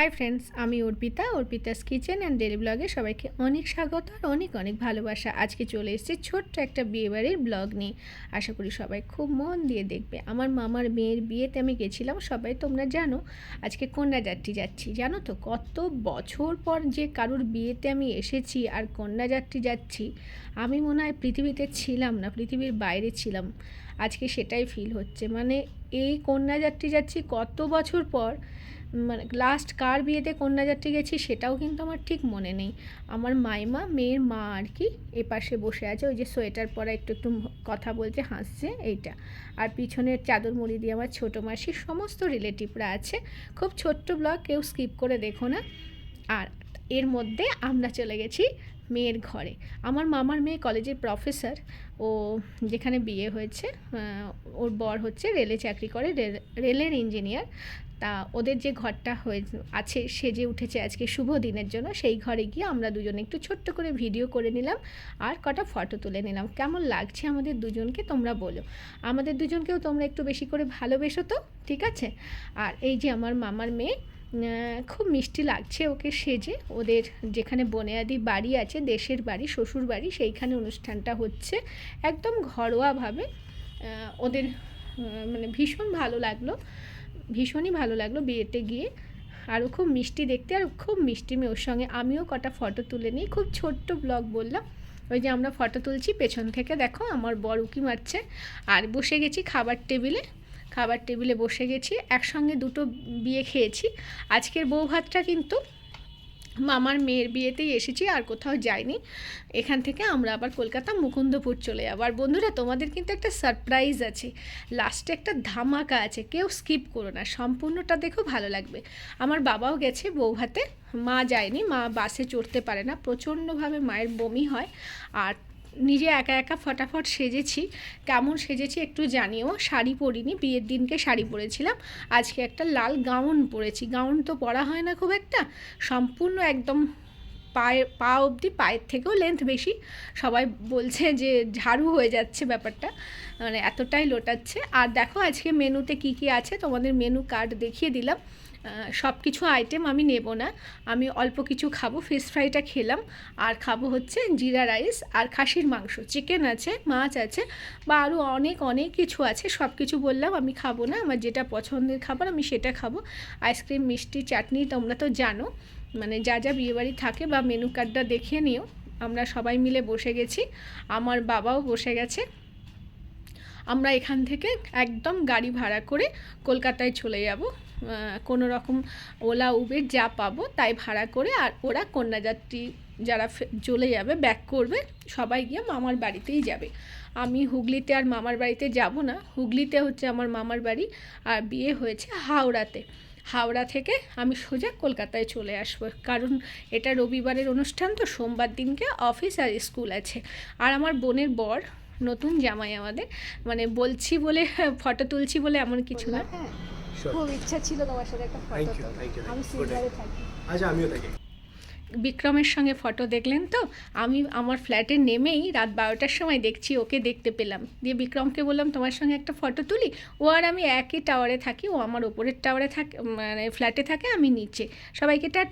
High friends আমি Arpita, Arpita's kitchen and daily ব্লগে সবাইকে অনেক স্বাগত আর অনেক অনেক ভালোবাসা। আজকে চলে এসেছি ছোট্ট একটা বিয়েবাড়ির ব্লগ নিয়ে। আশা করি সবাই খুব মন দিয়ে দেখবে। আমার মামার মেয়ের বিয়েতে আমি গেছিলাম, সবাই তোমরা জানো, আজকে কন্যাযাত্রী যাচ্ছি। জানো তো, কত বছর পর যে কারুর বিয়েতে আমি এসেছি আর কন্যাযাত্রী যাচ্ছি, আমি মনে হয় পৃথিবীতে ছিলাম না, পৃথিবীর বাইরে ছিলাম। আজকে সেটাই ফিল হচ্ছে। মানে এই কন্যাযাত্রী যাচ্ছি কত বছর পর মানে লাস্ট কার বিয়েতে কন্যাযাত্রী গেছি সেটাও কিন্তু আমার ঠিক মনে নেই। আমার মাইমা, মেয়ের মা আর কি এপাশে বসে আছে, ওই যে সোয়েটার পরা একটু একটু কথা বলছে, হাসছে, এইটা। আর পিছনের চাদর মুড়ি দিয়ে আমার ছোটো মাসির সমস্ত রিলেটিভরা আছে। খুব ছোট্ট ব্লগ কেউ স্কিপ করে দেখো না। আর এর মধ্যে আমরা চলে গেছি মেয়ের ঘরে। আমার মামার মেয়ে কলেজের প্রফেসর ও যেখানে বিয়ে হয়েছে ওর বর হচ্ছে রেলে চাকরি করে রেল- রেলের ইঞ্জিনিয়ার তা ওদের যে ঘরটা হয়ে, আছে, সেজে উঠেছে আজকে শুভ দিনের জন্য। সেই ঘরে গিয়ে আমরা দুজনে একটু ছোট্ট করে ভিডিও করে নিলাম আর কটা ফটো তুলে নিলাম। কেমন লাগছে আমাদের দুজনকে তোমরা বলো। আমাদের দুজনকেও তোমরা একটু বেশি করে ভালোবেসো তো, ঠিক আছে? আর এই যে আমার মামার মেয়ে খুব মিষ্টি লাগছে ওকে সেজে। ওদের যেখানে বনেয়াদি বাড়ি আছে, দেশের বাড়ি, শ্বশুর বাড়ি, সেইখানে অনুষ্ঠানটা হচ্ছে একদম ঘরোয়াভাবে। ওদের মানে ভীষণ ভালো লাগল, ভীষণই ভালো লাগল বিয়েতে গিয়ে। আরও খুব মিষ্টি দেখতে, আর খুব মিষ্টি মেয়ে ওর সঙ্গে। আমিও কটা ফটো তুলে নিই, খুব ছোট্ট ব্লগ বললাম। ওই যে আমরা ফটো তুলছি, পেছন থেকে দেখো আমার বর উকি মারছে। আর বসে গেছি খাবার টেবিলে। খাবার টেবিলে বসে গেছি, একসঙ্গে দুটো বিয়ে খেয়েছি। আজকের বউ ভাতটা কিন্তু মামার মেয়ের বিয়েতেই এসেছি, আর কোথাও যাইনি। এখান থেকে আমরা আবার কলকাতা মুকুন্দপুর চলে যাব। আর বন্ধুরা, তোমাদের কিন্তু একটা সারপ্রাইজ আছে। লাস্টে একটা ধামাকা আছে, কেউ স্কিপ করো না, সম্পূর্ণটা দেখো ভালো লাগবে। আমার বাবাও গেছে বউ ভাতে মা যায়নি, মা বাসে চড়তে পারে না, প্রচণ্ডভাবে মায়ের বমি হয়। আর নিজে একা একা ফটাফট সেজেছি। কেমন সেজেছি একটু জানিও। শাড়ি পরিনি, বিয়ের দিনকে শাড়ি পরেছিলাম। আজকে একটা লাল গাউন পরেছি। গাউন তো পরা হয় না খুব একটা। সম্পূর্ণ একদম পায়ে, পা অবধি পায়ের থেকেও লেন্থ বেশি। সবাই বলছে যে ঝাড়ু হয়ে যাচ্ছে ব্যাপারটা মানে এতটাই লোটাচ্ছে। আর দেখো আজকে মেনুতে কি কি আছে, তোমাদের মেনু কার্ড দেখিয়ে দিলাম। সব কিছু আইটেম আমি নেব না। আমি অল্প কিছু খাব ফিশ ফ্রাইটা খেলাম। আর খাব হচ্ছে জিরা রাইস আর খাসির মাংস। চিকেন আছে, মাছ আছে, বা আরও অনেক অনেক কিছু আছে। সব কিছু বললাম, আমি খাব না। আমার যেটা পছন্দের খাবার, আমি সেটা খাব। আইসক্রিম মিষ্টি, চাটনি তোমরা তো জানো। মানে যা যা বিয়েবাড়ি থাকে বা মেনু কার্ডটা দেখিয়ে নিও। আমরা সবাই মিলে বসে গেছি। আমার বাবাও বসে গেছে। আমরা এখান থেকে একদম গাড়ি ভাড়া করে কলকাতায় চলে যাব। কোনো রকম ওলা, উবের যা পাবো তাই ভাড়া করে আর ওরা কন্যাযাত্রী যারা চলে যাবে ব্যাক করবে, সবাই গিয়ে মামার বাড়িতেই যাবে। আমি হুগলিতে আর মামার বাড়িতে যাব না। হুগলিতে হচ্ছে আমার মামার বাড়ি আর বিয়ে হয়েছে হাওড়াতে। হাওড়া থেকে আমি সোজা কলকাতায় চলে আসব। কারণ এটা রবিবারের অনুষ্ঠান তো সোমবার দিনকে অফিস আর স্কুল আছে। আর আমার বোনের বর নতুন জামাই আমাদের মানে বলছি বলে ফটো তুলছি বলে এমন কিছু না। Sure. খুব ইচ্ছা ছিল তোমার সাথে একটা ফটো আমি. থাকি। আচ্ছা আমিও থাকি। বিক্রমের সঙ্গে ফটো দেখলেন তো? আমি আমার ফ্ল্যাটে নেমেই রাত বারোটার সময় দেখছি, ওকে দেখতে পেলাম। দিয়ে বিক্রমকে বললাম, তোমার সঙ্গে একটা ফটো তুলি? ও আর আমি একই টাওয়ারে থাকি, ও আমার ওপরের টাওয়ারে থাকে মানে ফ্ল্যাটে থাকে, আমি নিচে। সবাইকে টাটা